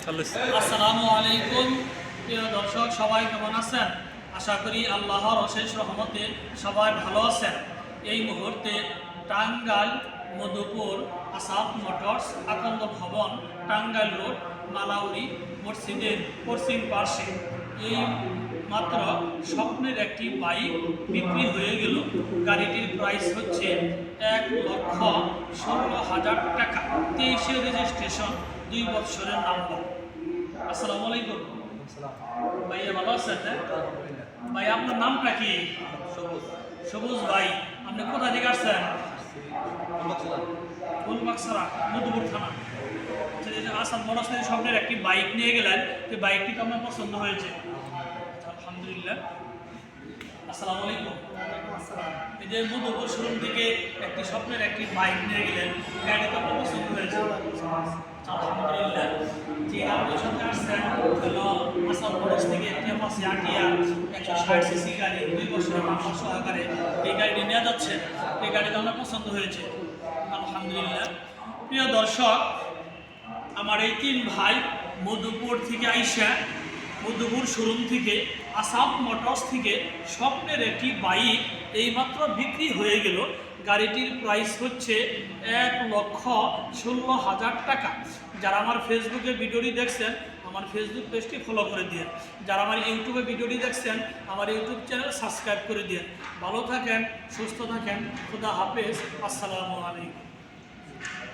আসসালামু আলাইকুম, প্রিয় দর্শক, সবাই কেমন আছেন? আশা করি আল্লাহর অশেষ রহমতে সবাই ভালো আছেন। এই মুহূর্তে টাঙ্গাইল মধুপুর আসাদ মোটরস আকন্দ ভবন, টাঙ্গাইল রোড, মালাউরি মসজিদের পশ্চিম পার্শ্বে এই মাত্র স্বপ্নের একটি বাইক বিক্রি হয়ে গেল। গাড়িটির প্রাইস হচ্ছে এক লক্ষ ষোলো হাজার টাকা। তেইশে রেজিস্ট্রেশন দুই বৎসরের নাম্বার আসসালামু আলাইকুম। ভাইয়া ভালো আছেন না? ভাই আপনার নামটা কি? সবুজ। সবুজ ভাই আপনি কোথা থেকে আসছেন? ফুলবাক্সারা মধুপুর থানা। এই যে আসাম স্বপ্নের একটি বাইক নিয়ে গেলেন। এই বাইকটি তো আপনার পছন্দ হয়েছে। আলহামদুলিল্লাহ। আসসালামু আলাইকুম। এই যে মধুপুর থেকে একটি স্বপ্নের একটি বাইক নিয়ে গেলেন। গাড়ি তো আপনার পছন্দ হয়েছে। আলহামদুলিল্লাহ। যে আপনি সাথে আসছেন। হলো আসাম মোটরস থেকে একটি পাশে আটিয়া একশো ষাট সিসি গাড়ি, দুই বছরের নাম্বার সহকারে এই গাড়িটি নিয়ে যাচ্ছে এই গাড়িটা আমার পছন্দ হয়েছে। আলহামদুলিল্লাহ। প্রিয় দর্শক আমার এই তিন ভাই মধুপুর থেকে আইসা, মধুপুর শোরুম থেকে, আসাম মোটরস থেকে স্বপ্নের একটি বাইক এইমাত্র বিক্রি হয়ে গেল। গাড়িটির প্রাইস হচ্ছে এক লক্ষ ষোলো হাজার টাকা। যারা আমার ফেসবুকে ভিডিওটি দেখছেন, আমার ফেসবুক পেজটি ফলো করে দিয়ে যারা আমার ইউটিউবে ভিডিওটি দেখছেন, আমার ইউটিউব চ্যানেল সাবস্ক্রাইব করে দিয়ে ভালো থাকেন, সুস্থ থাকেন, খুদা হাফেজ, আসসালামু আলাইকুম।